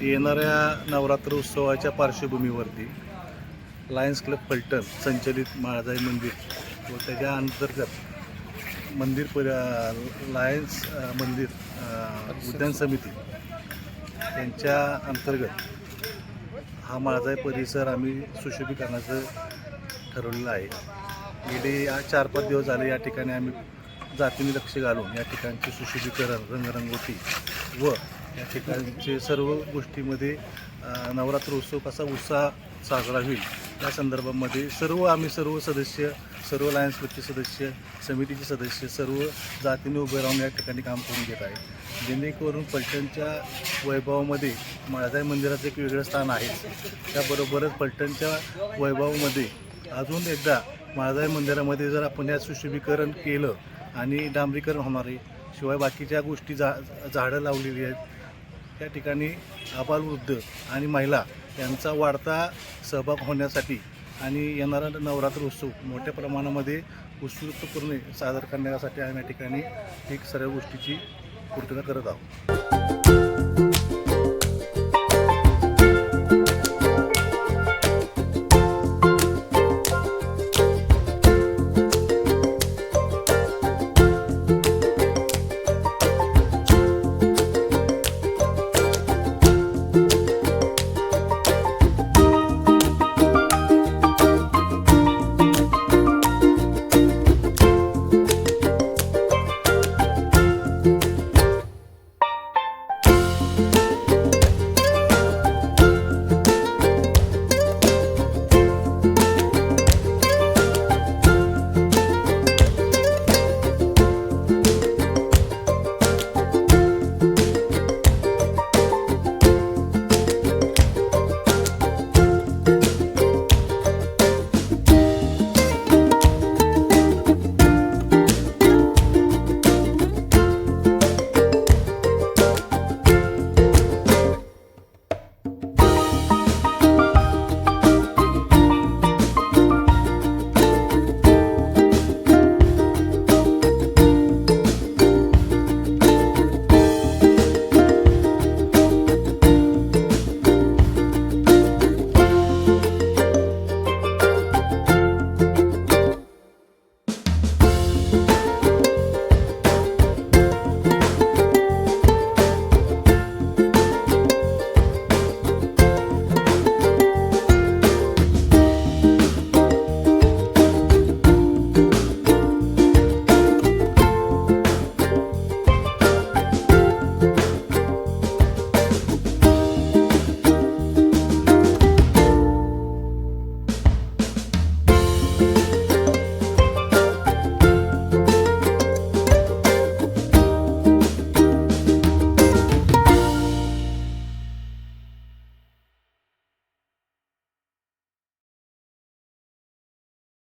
येणाऱ्या नवरात्र उत्सवाच्या पार्श्वभूमीवरती Lions club पलटण संचलित माळजाई मंदिर व त्याच्या अंतर्गत मंदिर पर लायन्स मंदिर उद्यान समिती यांच्या अंतर्गत हा माळजाई परिसर आम्ही सुशोभीकरणाचं ठरवलेलं आहे. गेले चार पाच दिवस झाले या ठिकाणी आम्ही जातीने लक्ष घालून या ठिकाणचे सुशोभीकरण रंगरंगोटी व या ठिकाणचे सर्व गोष्टीमध्ये नवरात्र उत्सव कसा उत्साह साजरा होईल या संदर्भामध्ये सर्व आम्ही सर्व सदस्य सर्व लायन्स क्लबचे सदस्य समितीचे सदस्य सर्व जातीने उभे राहून या ठिकाणी काम करून घेत आहे जेणेकरून पलटणच्या वैभवामध्ये माळजाई मंदिराचं एक वेगळं स्थान आहे. त्याबरोबरच पलटणच्या वैभवामध्ये अजून एकदा माळजाई मंदिरामध्ये जर आपण या सुशोभीकरण केलं आणि डांबरीकरण होणार आहे शिवाय बाकीच्या गोष्टी जा झाडं लावलेली आहेत त्या ठिकाणी आबालवृद्ध आणि महिला यांचा वाढता सहभाग होण्यासाठी आणि येणारा नवरात्र उत्सव मोठ्या प्रमाणामध्ये उत्सुकपूर्ण सादर करण्यासाठी आम्ही या ठिकाणी एक सर्व गोष्टीची पूर्तता करत आहोत.